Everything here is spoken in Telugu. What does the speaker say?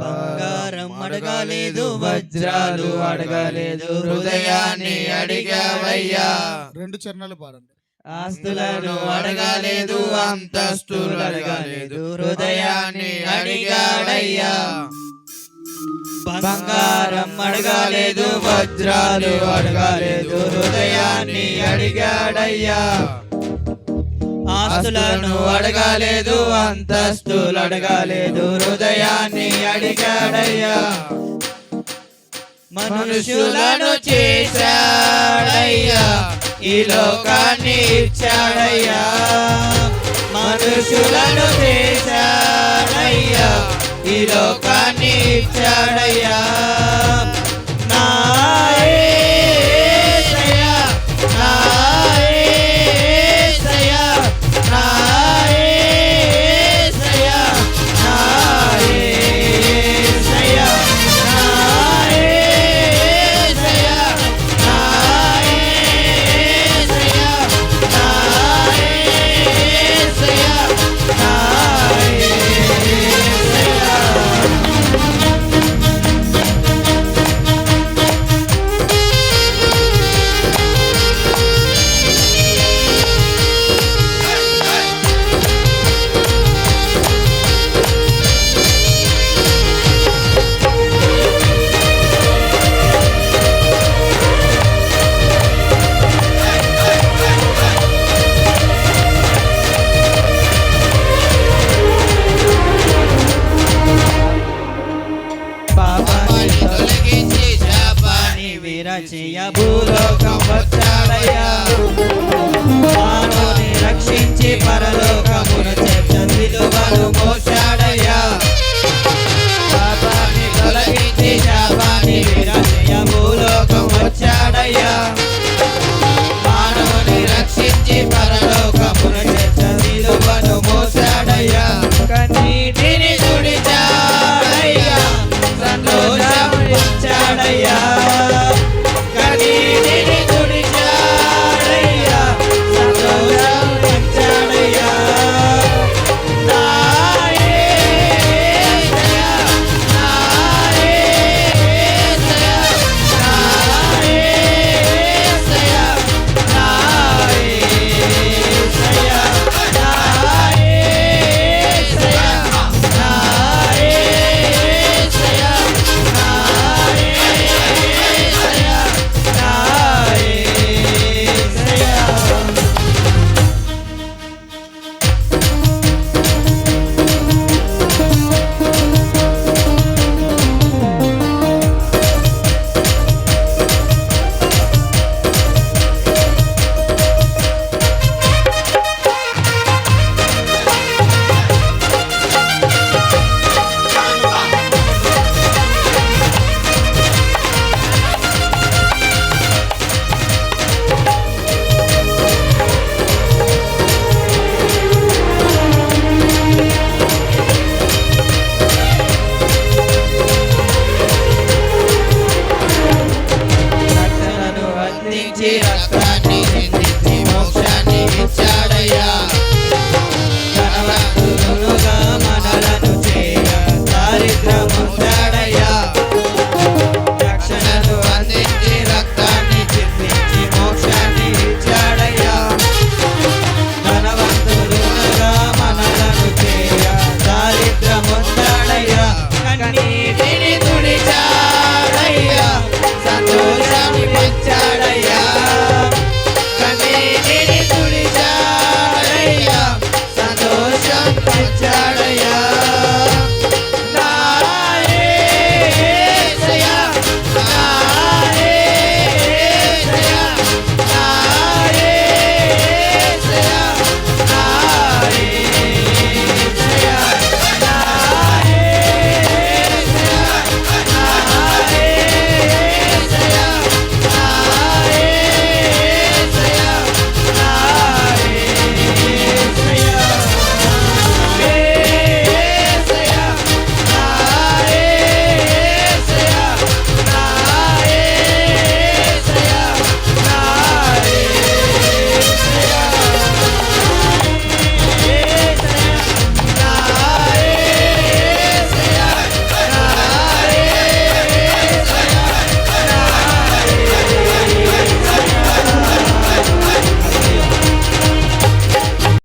బంగారం అడగలేదు వజ్రాలు అడగలేదు హృదయాన్ని అడిగావయ్యా. రెండు చరణాలు పాడండి. ఆస్తులను అడగలేదు అంతస్తులు అడగలేదు హృదయాన్ని అడిగాడయ్యా. బంగారం అడగలేదు వజ్రాలు అడగలేదు హృదయాన్ని అడిగాడయ్యా. ఆస్తులను అడగలేదు అంతస్తులు అడగలేదు హృదయాన్ని అడిగాడయ్యా. మనుషులను చేశాడయ్యా ఈ లోకాన్ని ఇచ్చాడయ్యా. మనుషులను చేశాడయ్యా ఈ లోకాన్ని ఇచ్చాడయ్యా. చేయ భూలోకం వచ్చాడయ్యా